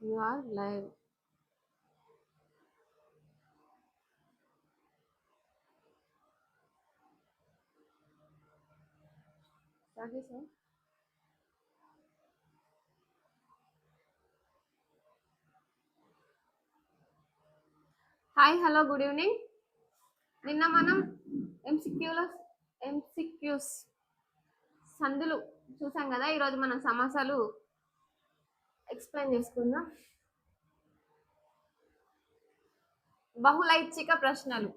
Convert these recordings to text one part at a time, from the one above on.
You are live Start sir hi hello good evening నిన్న మనం ఎంసిక్యూలో MCQs సందులు చూసాం కదా. ఈరోజు మనం సమాసాలు ఎక్స్ప్లెయిన్ చేసుకుందాం. బహుళైచ్ఛిక ప్రశ్నలు.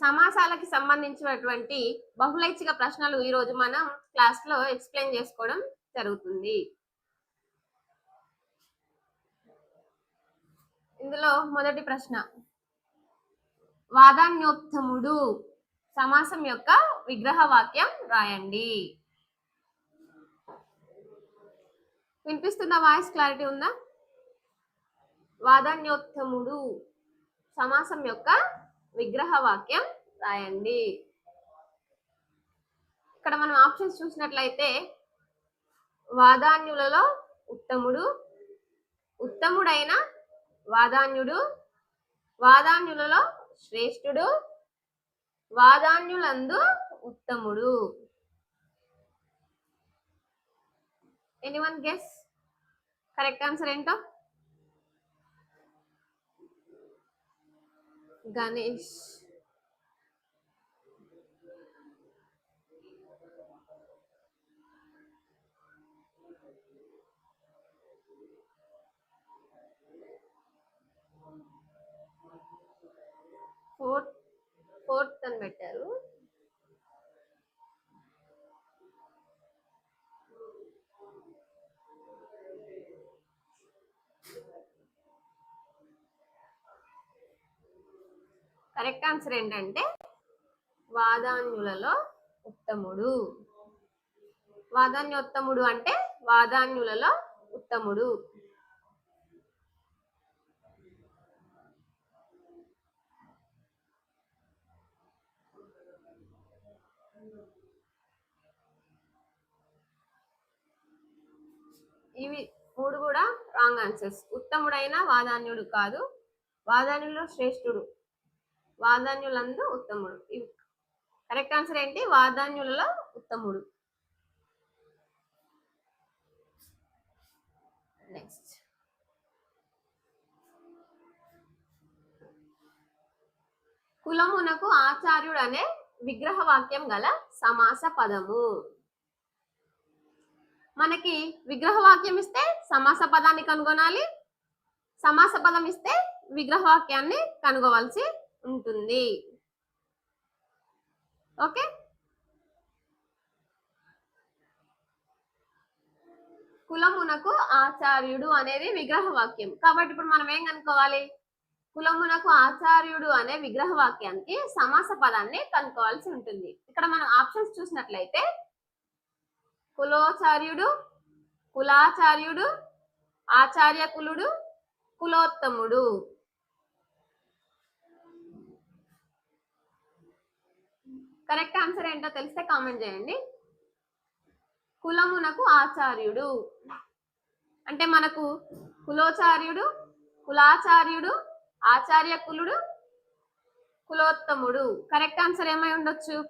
సమాసాలకి సంబంధించినటువంటి బహుళైచ్ఛిక ప్రశ్నలు ఈరోజు మనం క్లాస్లో ఎక్స్ప్లెయిన్ చేసుకోవడం జరుగుతుంది. ఇందులో మొదటి ప్రశ్న. వాదాన్యోత్తముడు సమాసం యొక్క విగ్రహ వాక్యం రాయండి. వినిపిస్తున్న వాయిస్? క్లారిటీ ఉందా? వాదాన్యోత్తముడు సమాసం యొక్క విగ్రహ వాక్యం రాయండి. ఇక్కడ మనం ఆప్షన్స్ చూసినట్లయితే వాదాన్యులలో ఉత్తముడు ఉత్తముడైన వాదాన్యుడు వాదాన్యులలో శ్రేష్ఠుడు వాదాన్యులందు ఉత్తముడు. ఎనీవన్ గెస్ కరెక్ట్ ఆన్సర్ ఏంటో? గణేష్ ఫోర్త్ ఫోర్త్ అని పెట్టారు. కరెక్ట్ ఆన్సర్ ఏంటంటే వాదాన్యులలో ఉత్తముడు. వాదాన్యోత్తముడు అంటే వాదాన్యులలో ఉత్తముడు. ఇవి మూడు కూడా రాంగ్ ఆన్సర్స్. ఉత్తముడైన వాదాన్యుడు కాదు వాదాన్యులో శ్రేష్ఠుడు. వాదాన్యులందు ఉత్తముడు. ఇవి కరెక్ట్ ఆన్సర్ ఏంటి? వాదాన్యులలో ఉత్తముడు. నెక్స్ట్ కులమునకు ఆచార్యుడు అనే విగ్రహ వాక్యం గల సమాస పదము. మనకి విగ్రహ వాక్యం ఇస్తే సమాస పదాన్ని కనుగొనాలి. సమాస పదం ఇస్తే విగ్రహ వాక్యాన్ని కనుగొవాల్సి ఉంటుంది. ఓకే? కులమునకు ఆచార్యుడు అనేది విగ్రహ వాక్యం కాబట్టి ఇప్పుడు మనం ఏం కనుక్కోవాలి? కులమునకు ఆచార్యుడు అనే విగ్రహ వాక్యానికి సమాస పదాన్ని కనుక్కోవాల్సి ఉంటుంది. ఇక్కడ మనం ఆప్షన్స్ చూసినట్లయితే కులోచార్యుడు కులాచార్యుడు ఆచార్య కులుడు కులోత్తముడు. కరెక్ట్ ఆన్సర్ ఏంటో తెలిస్తే కామెంట్ చేయండి. కులమునకు ఆచార్యుడు. అంటే మనకు కులోచార్యుడు కులాచార్యుడు ఆచార్య కులుడు కులోత్తముడు. కరెక్ట్ ఆన్సర్ ఏమై ఉండొచ్చు?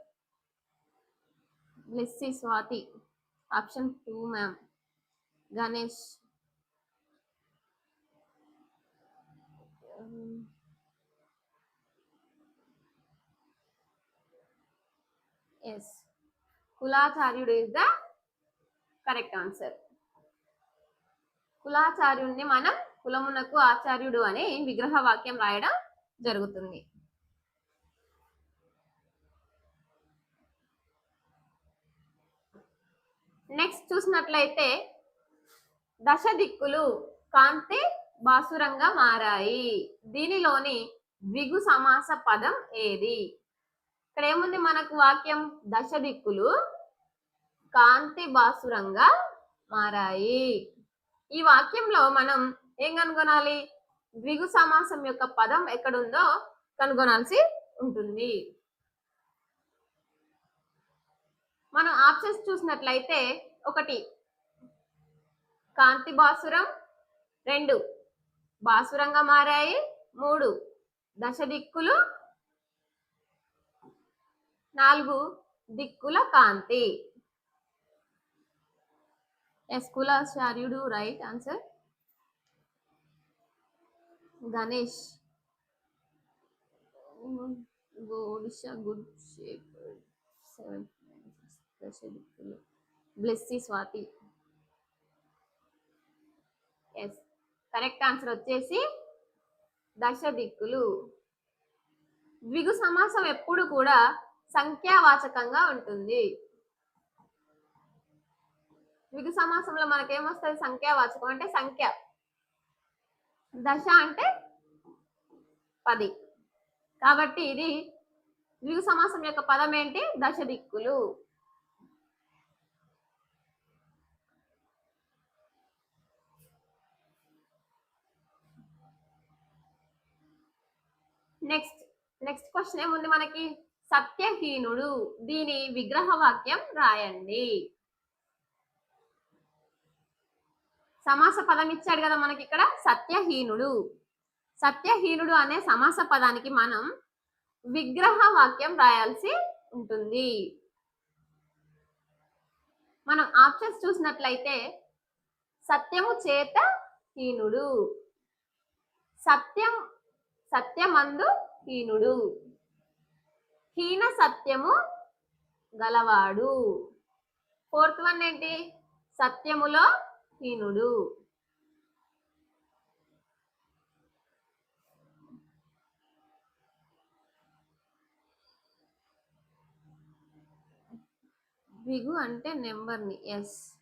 Blessy Swathi. Option two ma'am. Ganesh. Yes కులాచార్యుడు is the correct answer కులాచార్యుడిని మనం కులమునకు ఆచార్యుడు అని విగ్రహ వాక్యం రాయడం జరుగుతుంది. నెక్స్ట్ చూసినట్లయితే దశ దిక్కులు కాంతి బాసురంగా మారాయి. దీనిలోని ద్విగు సమాస పదం ఏది? ఇక్కడ ఏముంది మనకు వాక్యం? దశ దిక్కులు కాంతి బాసురంగా మారాయి. ఈ వాక్యంలో మనం ఏం కనుగొనాలి? ద్విగు సమాసం యొక్క పదం ఎక్కడుందో కనుగొనాల్సి ఉంటుంది. మనం ఆప్షన్స్ చూసినట్లయితే ఒకటి కాంతి బాసురం రెండు బాసురంగా మారాయి మూడు దశ దిక్కులు నాలుగు దిక్కుల కాంతి. ఎస్ కులాచార్యుడు రైట్ ఆన్సర్ గణేష్. గోడిష గుడ్ షేప్ ప్రసిద్ధులు దశ దిక్కులు Blessy Swathi. Yes correct answer వచ్చేసి దశ దిక్కులు ద్విగు సమాసం ఎప్పుడు కూడా సంఖ్యావాచకంగా ఉంటుంది. ద్విగు సమాసంలో మనకేమొస్తుంది సంఖ్యావాచకం అంటే సంఖ్య. దశ అంటే పది. కాబట్టి ఇది ద్విగు సమాసం యొక్క పదం ఏంటి? దశ దిక్కులు నెక్స్ట్ నెక్స్ట్ క్వశ్చన్ ఏముంది మనకి? సత్యహీనుడు దీని విగ్రహ వాక్యం రాయండి. సమాస పదం ఇచ్చాడు కదా మనకి ఇక్కడ సత్యహీనుడు. సత్యహీనుడు అనే సమాస పదానికి మనం విగ్రహ వాక్యం రాయాల్సి ఉంటుంది. మనం ఆప్షన్స్ చూసినట్లయితే సత్యము చేత హీనుడు. సత్యం సత్యమందు హీనుడు. హీన సత్యము గలవాడు. ఫోర్త్ వన్ ఏంటి? సత్యములో హీనుడు. బిగు అంటే నెంబర్ని ఎస్.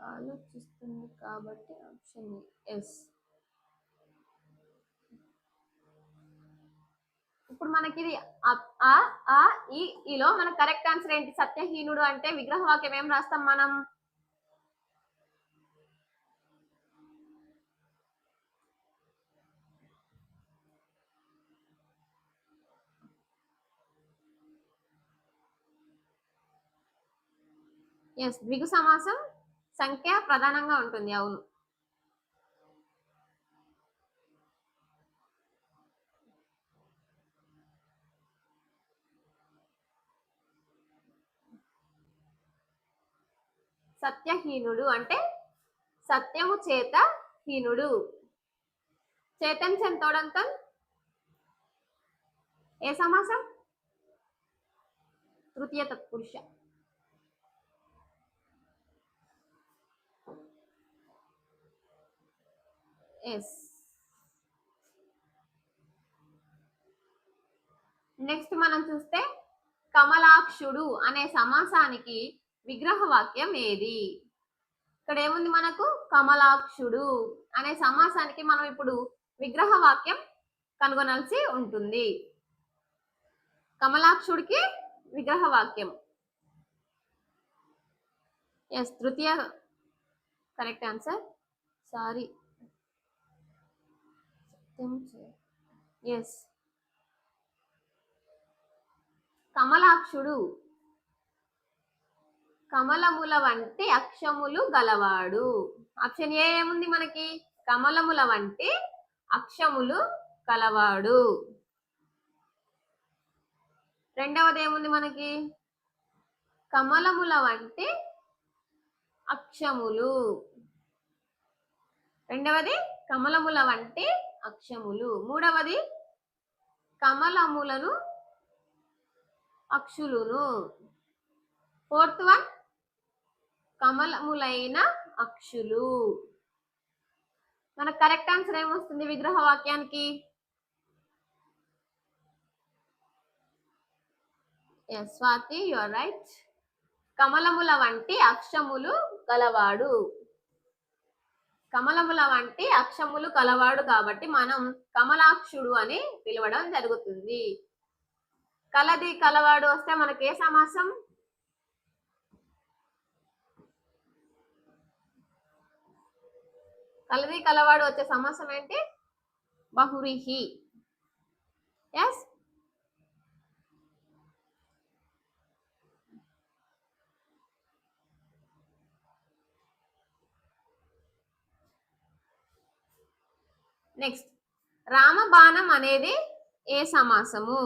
ఆలోచిస్తుంది కాబట్టి ఆప్షన్ ఎస్. ఇప్పుడు మనకి ఇది ఆ ఆ ఈ ఈలో మన కరెక్ట్ ఆన్సర్ ఏంటి? సత్యహీనుడు అంటే విగ్రహ వాక్యం ఏం రాస్తాం మనం? ఎస్ ద్విగు సమాసం సంఖ్య ప్రధానంగా ఉంటుంది అవును. సత్యహీనుడు అంటే సత్యము చేత హీనుడు. చేతన్ చెంతోడంతం? ఏ సమాసం? తృతీయ తత్పురుష. ఎస్ నెక్స్ట్ మనం చూస్తే కమలాక్షుడు అనే సమాసానికి విగ్రహ వాక్యం ఏది ఇక్కడ ఏముంది మనకు? కమలాక్షుడు అనే సమాసానికి మనం ఇప్పుడు విగ్రహ వాక్యం కనుగొనాల్సి ఉంటుంది. కమలాక్షుడికి విగ్రహ వాక్యం ఎస్ తృతీయ కరెక్ట్ ఆన్సర్ సారీ ఎస్ కమలాక్షుడు కమలముల వంటి అక్షములు గలవాడు. ఆప్షన్ ఏ ఏముంది మనకి? కమలముల వంటి అక్షములు కలవాడు రెండవది ఏముంది మనకి? కమలముల వంటి అక్షములు. రెండవది కమలముల వంటి అక్షములు. మూడవది కమలములను అక్షులును. Fourth one కమలములైన అక్షులు. మన కరెక్ట్ ఆన్సర్ ఏమొస్తుంది విగ్రహ వాక్యానికి స్వాతి యువర్ రైట్ కమలముల వంటి అక్షములు కలవాడు. కమలముల వంటి అక్షములు కలవాడు కాబట్టి మనం కమలాక్షుడు అని పిలవడం జరుగుతుంది. కలది కలవాడు వస్తే మనకి ఏ సమాసం? కలది కలవాడు వచ్చే సమాసం ఏంటి? బహురిహి. ఎస్ నెక్స్ట్ రామబాణం అనేది ఏ సమాసము?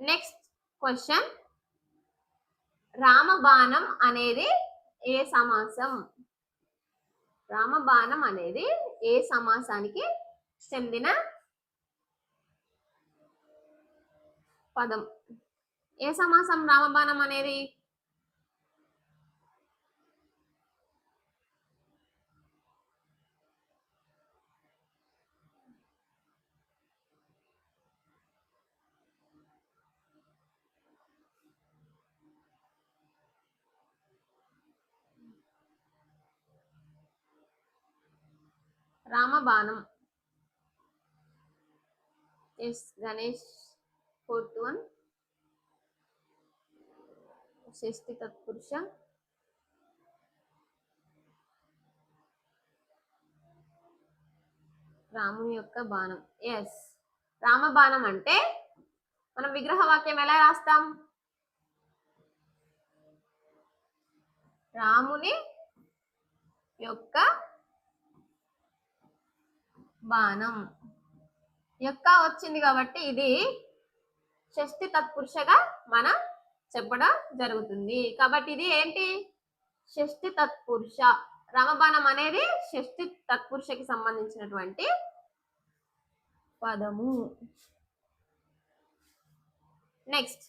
నెక్స్ట్ క్వశ్చన్ రామబాణం అనేది ఏ సమాసం? రామబాణం అనేది ఏ సమాసానికి చెందిన పదం? ఏ సమాసం? రామబాణం అనేది రామబాణం. Yes Ganesh fourth one. షష్టి తత్పురుష. రాముని యొక్క బాణం. ఎస్ రామబాణం అంటే మనం విగ్రహ వాక్యం ఎలా రాస్తాం? రాముని యొక్క బాణం. యొక్క వచ్చింది కాబట్టి ఇది షష్ఠి తత్పురుషగా మనం చెప్పడం జరుగుతుంది. కాబట్టి ఇది ఏంటి? షష్ఠి తత్పురుష. రమబాణం అనేది షష్ఠి తత్పురుషకి సంబంధించినటువంటి పదము. నెక్స్ట్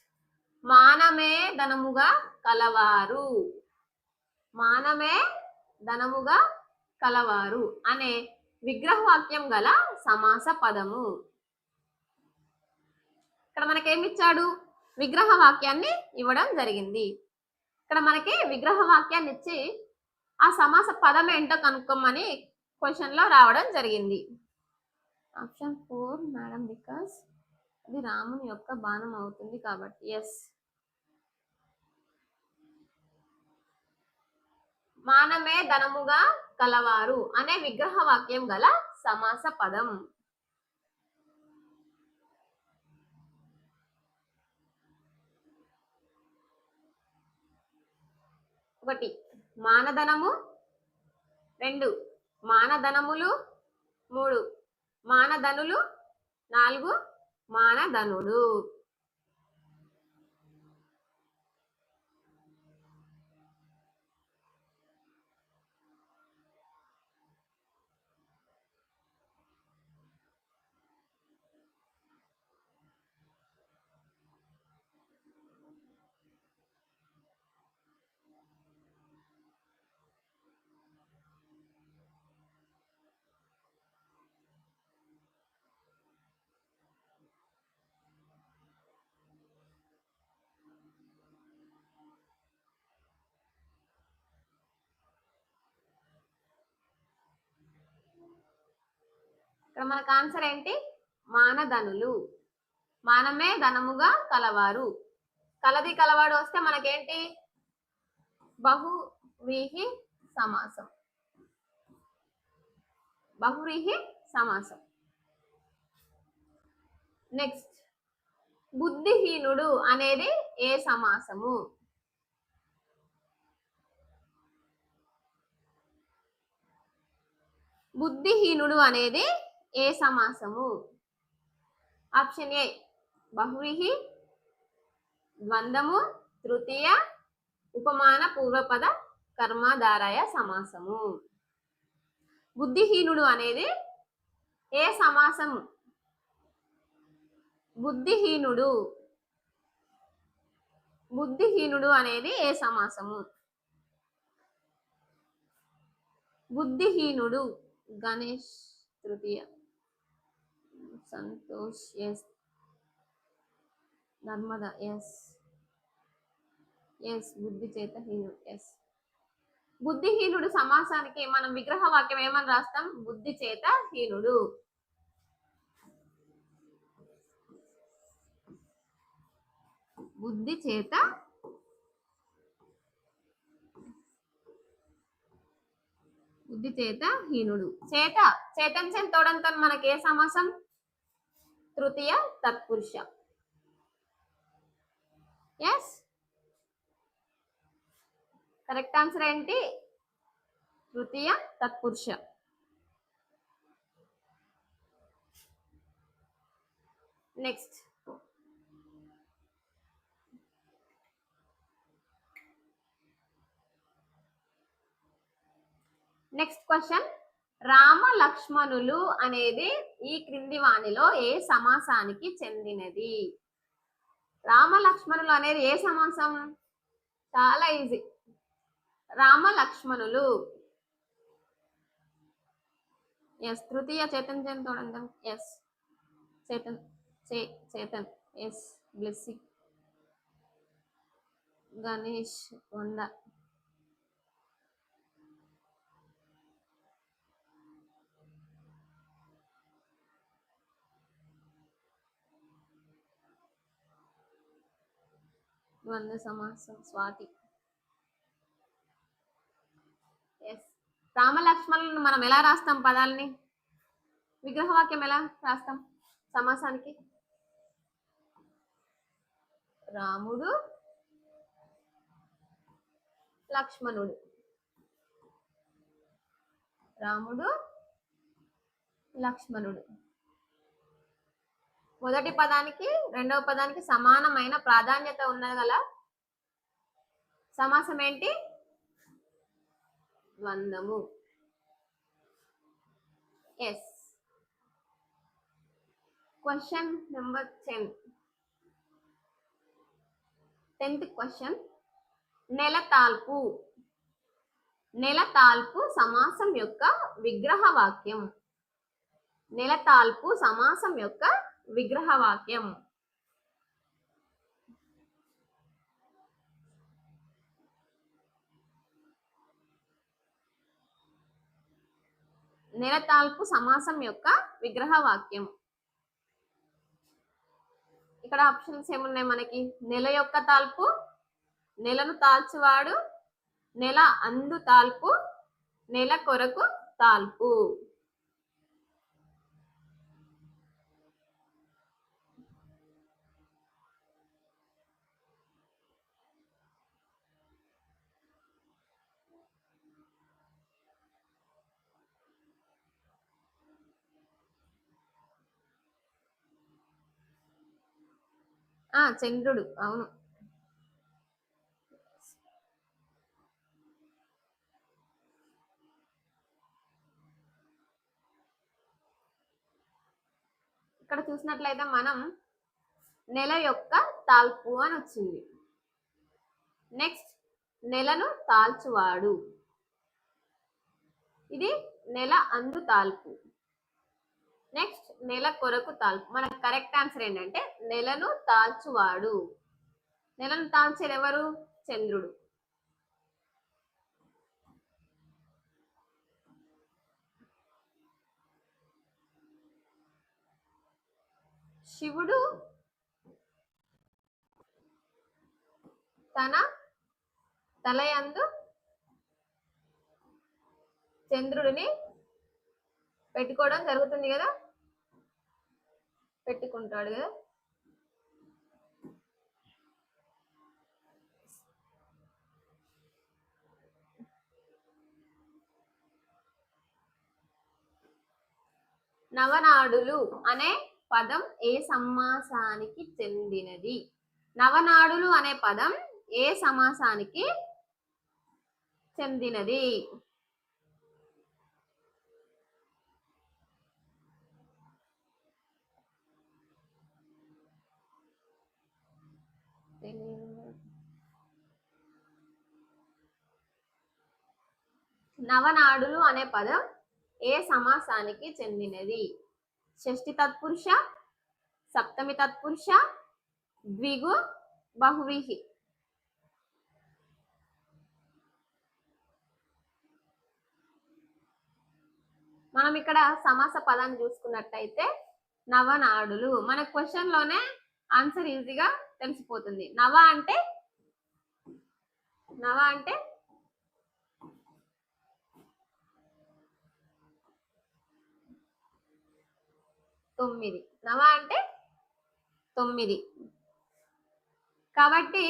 మానమే ధనముగా కలవారు. మానమే ధనముగా కలవారు. అనే విగ్రహవాక్యం గల సమాస పదము. ఇక్కడ మనకేమిచ్చాడు? విగ్రహ వాక్యాన్ని ఇవ్వడం జరిగింది. ఇక్కడ మనకి విగ్రహ వాక్యాన్ని ఇచ్చి ఆ సమాస పదం ఏంటో కనుక్కోమని క్వశ్చన్లో రావడం జరిగింది. ఆప్షన్ ఫోర్ మేడం బికాస్ ఇది రాముని యొక్క బాణం అవుతుంది కాబట్టి. ఎస్. మానమే ధనముగా కలవారు అనే విగ్రహ వాక్యం గల సమాస పదం. ఒకటి మానధనము. రెండు మానధనములు. మూడు మానధనులు. నాలుగు మానధనుడు. ఇక్కడ మనకు ఆన్సర్ ఏంటి? మానధనులు. మానమే ధనముగా కలవారు. కలది కలవాడు వస్తే మనకేంటి? బహువ్రీహి సమాసం. బహువ్రీహి సమాసం. నెక్స్ట్ బుద్ధిహీనుడు అనేది ఏ సమాసము? బుద్ధిహీనుడు అనేది ఏ సమాసము? ఆప్షన్ ఏ బహువ్రీహి ద్వందము తృతీయ ఉపమాన పూర్వపద కర్మాధారాయ సమాసము. బుద్ధిహీనుడు అనేది ఏ సమాసము? బుద్ధిహీనుడు. బుద్ధిహీనుడు అనేది ఏ సమాసము? బుద్ధిహీనుడు గణేష్ తృతీయ. Santosh yes Narmada yes yes బుద్ధి చేతహీనుడు ఎస్ బుద్ధిహీనుడు సమాసానికి మనం విగ్రహ వాక్యం ఏమని రాస్తాం? బుద్ధి చేత హీనుడు బుద్ధి చేత బుద్ధి చేత హీనుడు చేత చేతన్ తోడంతో మనకి ఏ సమాసం? తృతీయ తత్పురుష. ఎస్ కరెక్ట్ ఆన్సర్ ఏంటి? తృతీయ తత్పురుష. నెక్స్ట్ నెక్స్ట్ క్వశ్చన్ రామ లక్ష్మణులు అనేది ఈ క్రింది వాణిలో ఏ సమాసానికి చెందినది? రామ లక్ష్మణులు అనేది ఏ సమాసం? చాలా ఈజీ రామ లక్ష్మణులు ఎస్ తృతీయ చేతన్ చేతన్ ఎస్ చేతన్ చే చేతన్. ఎస్ బ్లెస్సింగ్ గణేష్ కొండ ద్వంద్వ సమాసం స్వాతి. ఎస్ రామలక్ష్మణులను మనం ఎలా రాస్తాం పదాలని? విగ్రహవాక్యం ఎలా రాస్తాం సమాసానికి? రాముడు లక్ష్మణుడు. రాముడు లక్ష్మణుడు. మొదటి పదానికి రెండవ పదానికి సమానమైన ప్రాధాన్యత ఉన్నది గల సమాసం ఏంటి? ద్వందము. Yes question number ten tenth question నెల తాల్పు. నెల తాల్పు సమాసం యొక్క విగ్రహ వాక్యం. నెల తాల్పు సమాసం యొక్క విగ్రహ వాక్యం నెలతాల్పు సమాసం యొక్క విగ్రహ వాక్యం ఇక్కడ ఆప్షన్స్ ఏమున్నాయి మనకి? నెల యొక్క తాల్పు నెలను తాల్చువాడు నెల అందు తాల్పు నెల కొరకు తాల్పు. ఆ చంద్రుడు. అవును. ఇక్కడ చూసినట్లయితే మనం నెల యొక్క తాల్పు అని వచ్చింది. నెక్స్ట్ నెలను తాల్చువాడు. ఇది నెల అందు తాల్పు. నెక్స్ట్ నెల కొరకు తాల్పు మన కరెక్ట్ ఆన్సర్ ఏంటంటే నెలను తాల్చువాడు. నెలను తాల్చేది ఎవరు? చంద్రుడు. శివుడు తన తలయందు చంద్రుడిని పెట్టుకోవడం జరుగుతుంది కదా? పెట్టుకుంటాడు. కదా నవనాడులు అనే పదం ఏ సమాసానికి చెందినది? నవనాడులు అనే పదం ఏ సమాసానికి చెందినది? నవనాడులు అనే పదం ఏ సమాసానికి చెందినది? షష్ఠి తత్పురుష సప్తమి తత్పురుష ద్విగు బహువిహి. మనం ఇక్కడ సమాస పదాన్ని చూసుకున్నట్టయితే నవనాడులు. మన క్వశ్చన్లోనే ఆన్సర్ ఈజీగా తెలిసిపోతుంది. నవ అంటే నవ అంటే తొమ్మిది. నవ అంటే తొమ్మిది. కాబట్టి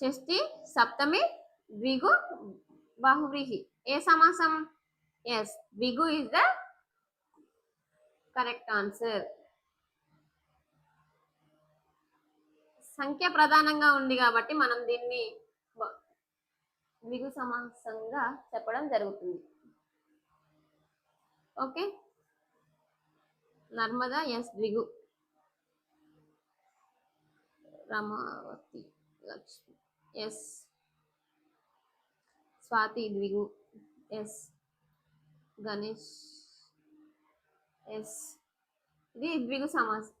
షష్ఠి సప్తమి ద్విగు బహువ్రీహి. ఏ సమాసం? ఎస్ బిగు ఇస్ ద కరెక్ట్ ఆన్సర్ సంఖ్య ప్రధానంగా ఉంది కాబట్టి మనం దీన్ని ద్విగు సమాసంగా చెప్పడం జరుగుతుంది. ఓకే? నర్మదా ఎస్ ద్విగు. రమావతి లక్ష్మి ఎస్. స్వాతి ద్విగు ఎస్. గణేష్ ఎస్. ఇది ద్విగు సమాసం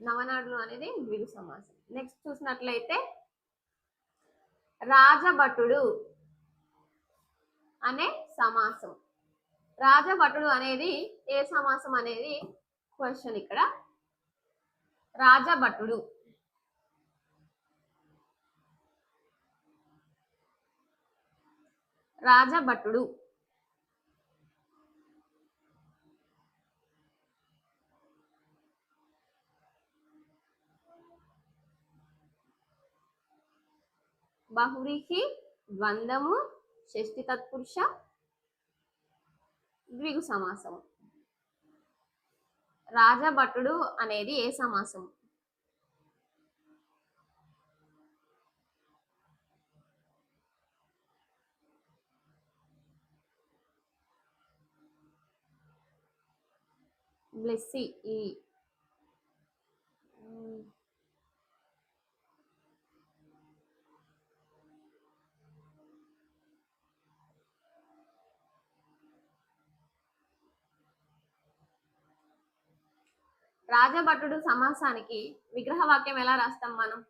నవనాడులు అనేది ద్విగు సమాసం. నెక్స్ట్ చూసినట్లయితే రాజభటుడు అనే సమాసం. రాజభటుడు అనేది ఏ సమాసం అనేది? క్వశ్చన్ ఇక్కడ. రాజభటుడు. రాజభటుడు. బహురీహి ద్వందము షష్టి తత్పురుష ద్విగు సమాసము. రాజభటుడు అనేది ఏ సమాసం బ్లెస్సీ ఈ రాజభటుడు సమాసానికి విగ్రహ వాక్యం ఎలా రాస్తాం మనం?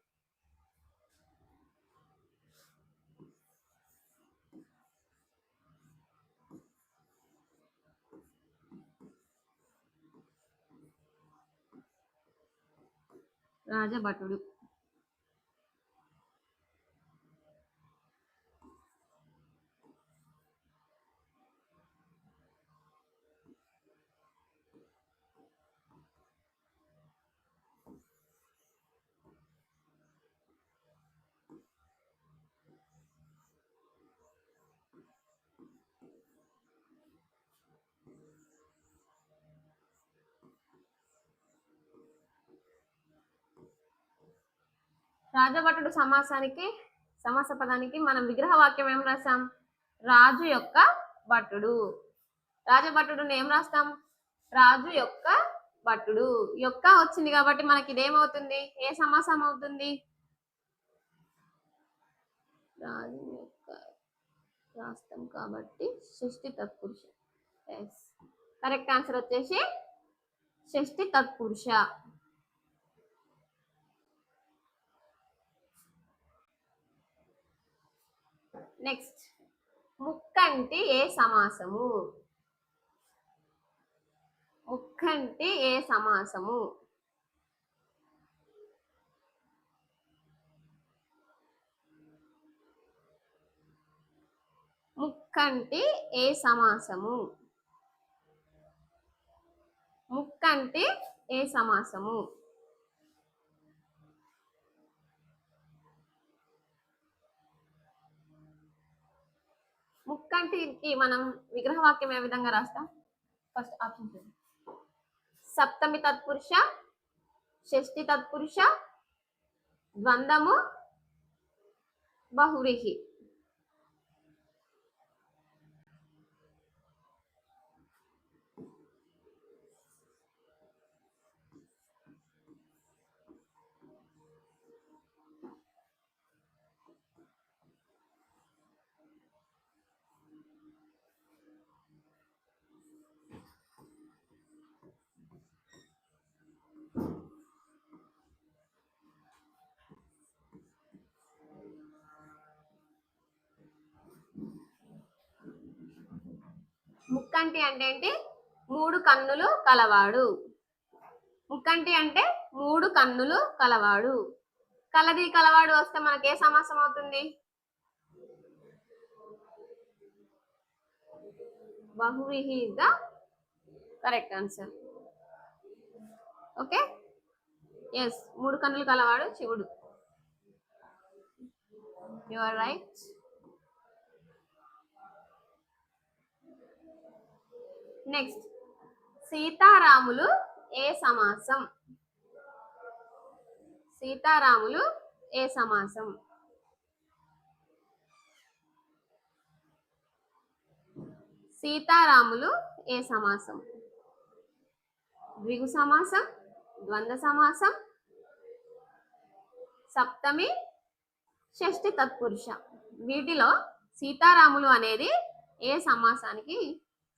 రాజభటుడు. రాజభటుడు సమాసానికి సమాస పదానికి మనం విగ్రహ వాక్యం ఏం రాసాం రాజు యొక్క భటుడు. రాజభటుడుని ఏం రాస్తాం? రాజు యొక్క భటుడు. యొక్క వచ్చింది కాబట్టి మనకి ఇదేమవుతుంది? ఏ సమాసం అవుతుంది? రాజు యొక్క రాస్తాం కాబట్టి షష్ఠి తత్పురుష. ఎస్ కరెక్ట్ ఆన్సర్ వచ్చేసి షష్టి తత్పురుష. నెక్స్ట్ ముక్కంటి ఏ సమాసము? ముక్కంటి ఏ సమాసము? ముక్కంటి ఏ సమాసము? ముక్కంటి ఏ సమాసము? ఉత్కంఠకి మనం విగ్రహవాక్యం ఏ విధంగా రాస్తాం? ఫస్ట్ ఆప్షన్ సప్తమి తత్పురుష షష్ఠి తత్పురుష ద్వందము బహువ్రీహి. ముక్కంటి అంటే ఏంటి? మూడు కన్నులు కలవాడు. ముక్కంటి అంటే మూడు కన్నులు కలవాడు. కలది కలవాడు వస్తే మనకి ఏ సమాసం అవుతుంది? బహువిహి is the correct answer. Okay? Yes మూడు కన్నులు కలవాడు శివుడు. యు ఆర్ రైట్ నెక్స్ట్ సీతారాములు ఏ సమాసం? సీతారాములు ఏ సమాసం? సీతారాములు ఏ సమాసం? ద్విగు సమాసం ద్వంద్వ సమాసం సప్తమి షష్ఠి తత్పురుష. వీటిలో సీతారాములు అనేది ఏ సమాసానికి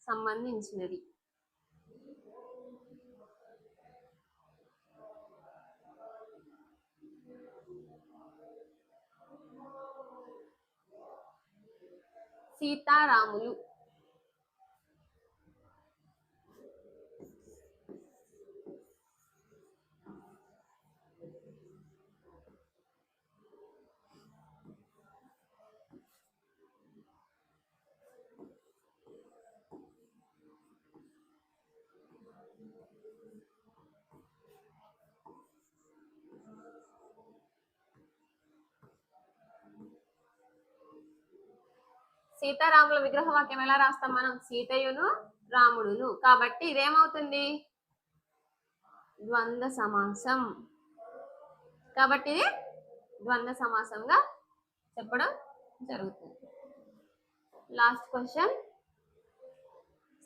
సంబంధించినది. సీతారాములు సీతారాముల విగ్రహ వాక్యం ఎలా రాస్తాం మనం? సీతయును రాముడును. కాబట్టి ఇదేమవుతుంది? ద్వంద్వ సమాసం. కాబట్టి ఇది ద్వంద్వ సమాసంగా చెప్పడం జరుగుతుంది. లాస్ట్ క్వశ్చన్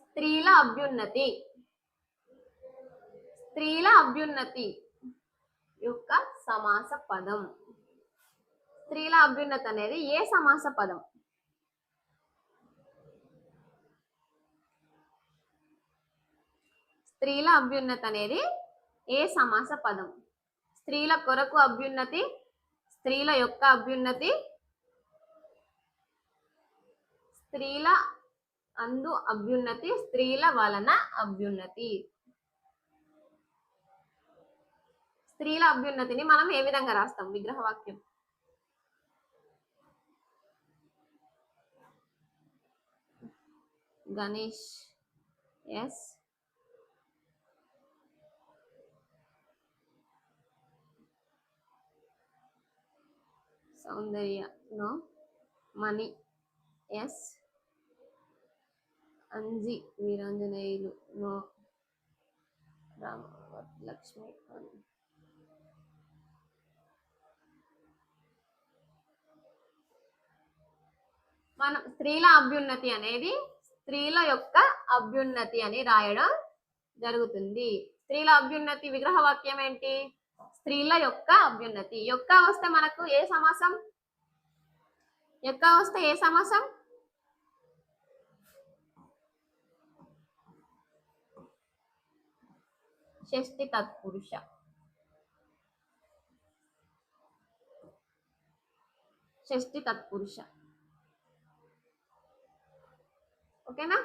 స్త్రీల అభ్యున్నతి. స్త్రీల అభ్యున్నతి యొక్క సమాస పదం. స్త్రీల అభ్యున్నతి అనేది ఏ సమాస పదం? స్త్రీల అభ్యున్నతి అనేది ఏ సమాస పదం? స్త్రీల కొరకు అభ్యున్నతి స్త్రీల యొక్క అభ్యున్నతి స్త్రీల అందు అభ్యున్నతి స్త్రీల వలన అభ్యున్నతి. స్త్రీల అభ్యున్నతిని మనం ఏ విధంగా రాస్తాం? విగ్రహ వాక్యం Ganesh yes. Soundarya no? Mani yes? Anji Veeranjaneyulu no? Rama Lakshmi మనం స్త్రీల అభ్యున్నతి అనేది స్త్రీల యొక్క అభ్యున్నతి అని రాయడం జరుగుతుంది. స్త్రీల అభ్యున్నతి విగ్రహ వాక్యం ఏంటి? స్త్రీల యొక్క అభ్యున్నతి. యొక్క వస్తే మనకు ఏ సమాసం? యొక్క వస్తే ఏ సమాసం? షష్టి తత్పురుష. షష్టి తత్పురుష. ఓకేనా?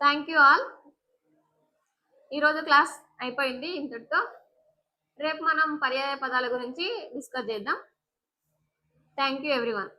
Thank you all. ఈరోజు క్లాస్ అయిపోయింది ఇంతటితో. రేపు మనం పర్యాయ పదాల గురించి డిస్కస్ చేద్దాం. Thank you everyone